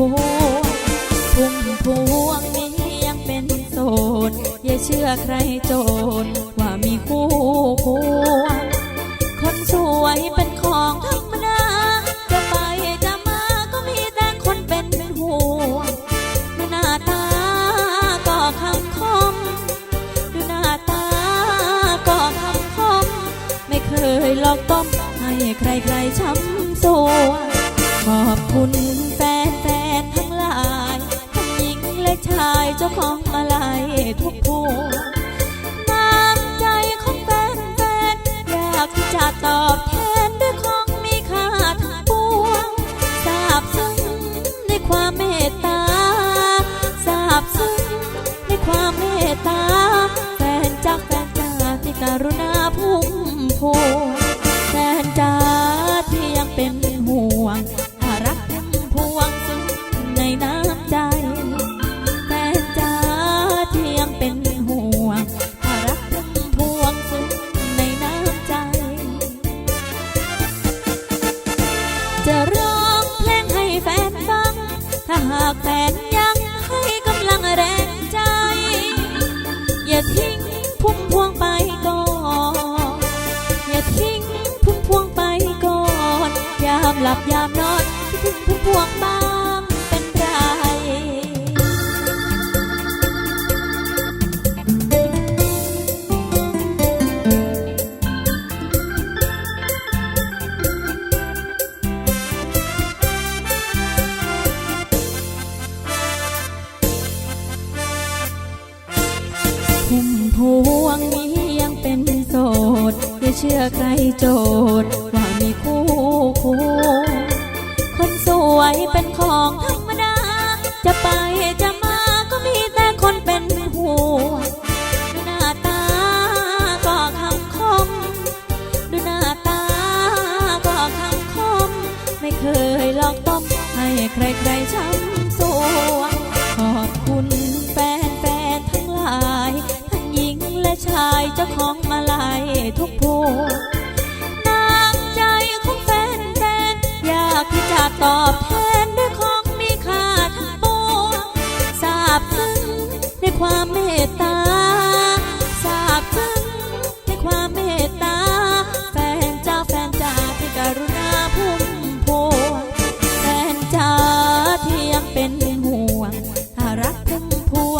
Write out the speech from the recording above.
วงพุ่มพวงนี้ยังเป็นโสด อย่าเชื่อใครโจรว่ามีคู่ควงคนสวยเป็นของธรรมดาจะไปจะมาก็มีแต่คนเป็นเป็นห่วงดูหน้าตาก็คำคมดูหน้าตาก็คำคมไม่เคยหลอกต้มให้ใครๆช้ำโซงขอบคุณแฟน เจ้าของมาลายทุกค แฟนยังให้กำลังแรงใจ อย่าทิ้งพุ่มพวงไปก่อนอย่าทิ้งพุ่มพวงไปก่อนยามหลับยามนอนคิดถึงพุ่มพวงบ้าง พุ่วงนี้ยังเป็นโสดอย่าเชื่อใครโจทย์ว่ามีคู่คู่คนสวยเป็นของธรรมดา จะไปจะมาก็มีแต่คนเป็นห่วงดูหน้าตาก็คำคม ดูหน้าตาก็คำคม ไม่เคยหลอกต้มให้ใครใครๆช้ำสวงายเจ้าของมาลัยทุกพวงน้ำใจของแฟนแฟนอยากที่จะตอบแทนด้วยของมีค่าทั้งปวงทราบซึ้งในความเมตตาทราบซึ้งในความเมตตา แฟนเจ้าแฟนจ้าที่กรุณาพุ่มพวงแฟนจ้าที่ยังเป็นห่วงถ้ารักพุ่มพวง